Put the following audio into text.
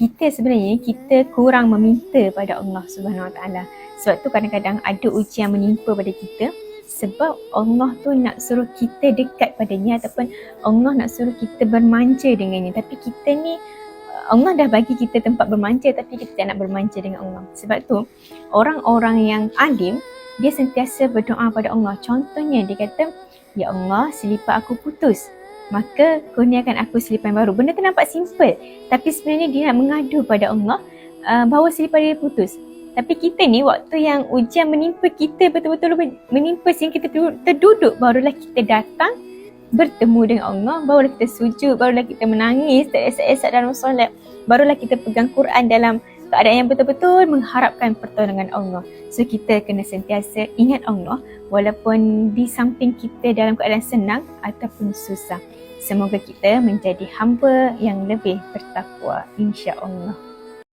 kita sebenarnya kita kurang meminta pada Allah Subhanahu Wa Taala. Sebab tu kadang-kadang ada ujian menimpa pada kita sebab Allah tu nak suruh kita dekat padanya ataupun Allah nak suruh kita bermanja dengannya. Tapi kita ni Allah dah bagi kita tempat bermanja tapi kita tak nak bermanja dengan Allah. Sebab tu orang-orang yang alim dia sentiasa berdoa pada Allah. Contohnya dia kata, Ya Allah selipat aku putus maka kurniakan aku selipan baru. Benda tu nampak simple. Tapi sebenarnya dia nak mengadu pada Allah uh, bahawa selipan dia putus. Tapi kita ni waktu yang ujian menimpa kita betul-betul menimpa sehingga kita terduduk barulah kita datang bertemu dengan Allah, barulah kita sujud, barulah kita menangis, teresak-esak dalam solat, barulah kita pegang Quran dalam keadaan yang betul-betul mengharapkan pertolongan Allah. So kita kena sentiasa ingat Allah walaupun di samping kita dalam keadaan senang ataupun susah. Semoga kita menjadi hamba yang lebih bertakwa insya-Allah.